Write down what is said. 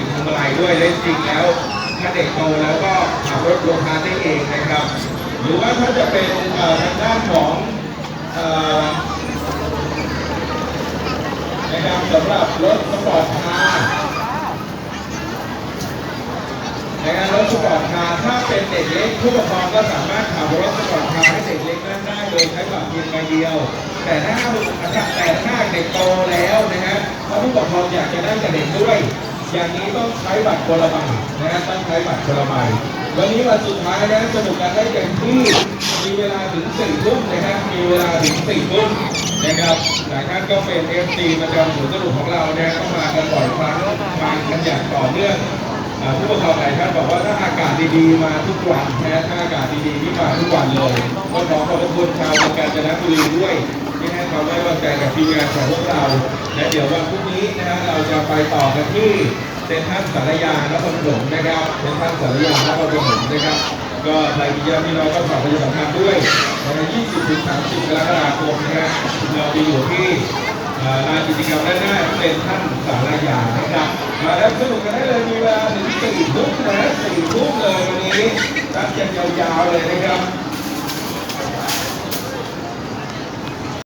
สิ่งทำอะไรด้วยเล่จริงแล้วถ้าเด็กโตแล้วก็ขับรถโรงทานได้เองนะครับ หรือว่าถ้าจะเป็นทางด้านของนะครับสำหรับรถสปอร์ตคาร์นะครับรถสปอร์ตคาร์ถ้าเป็นเด็กเล็กผู้ปกครองก็สามารถขับรถสปอร์ตคาร์ให้เด็กเล็กนั่งได้โดยใช้บัตรเพียงใบเดียว แต่ถ้าแต่ถ้าเด็กโตแล้วนะฮะถ้าผู้ปกครองอยากจะนั่งกับเด็กด้วย อย่างนี้ต้องใช้บัตรคนละใบนะฮะต้องใช้บัตรคนละใบวันนี้วันสุดท้ายนะสนุกกันได้เต็มที่ มีเวลาถึงสี่ทุ่มนะฮะมีเวลาถึงสี่ทุ่มนะครับหลายท่านก็เป็นเอฟซีประจำสวนย์สนุกของเราเนี่ยก็มากันบ่อยครั้งมากันอย่างต่อเนื่องผู้ปกครองหลายท่านบอกว่าถ้าอากาศดีๆมาทุกวันนะถ้าอากาศดีๆนี่มาทุกวันเลยก็ขอขอบคุณชาวกาญจนบุรีด้วย ที่ให้ความไว้วางใจกับทีมงานของพวกเรา และเดี๋ยววันพรุ่งนี้นะครับเราจะไปต่อกันที่เซ็นทรัลสารยาและคนมลงนะครับเซ็นทรัลสารยาและคนมลงนะครับ ก็รายกิจกรรมที่น้อาก็ฝากประชาสัมพันด้วยวันที่20ถึง30กรกฎาคมนะครับเราจะอยู่ที่ลานกิจกรรมได้านหเป็นท่านสารยานะครับ มาแล้วสนุกกันได้เลยมีเวลาถึงสี่ทุ่มนะสี่ทุ่มเลยวันนี้รับกันยาวๆเลยนะครับ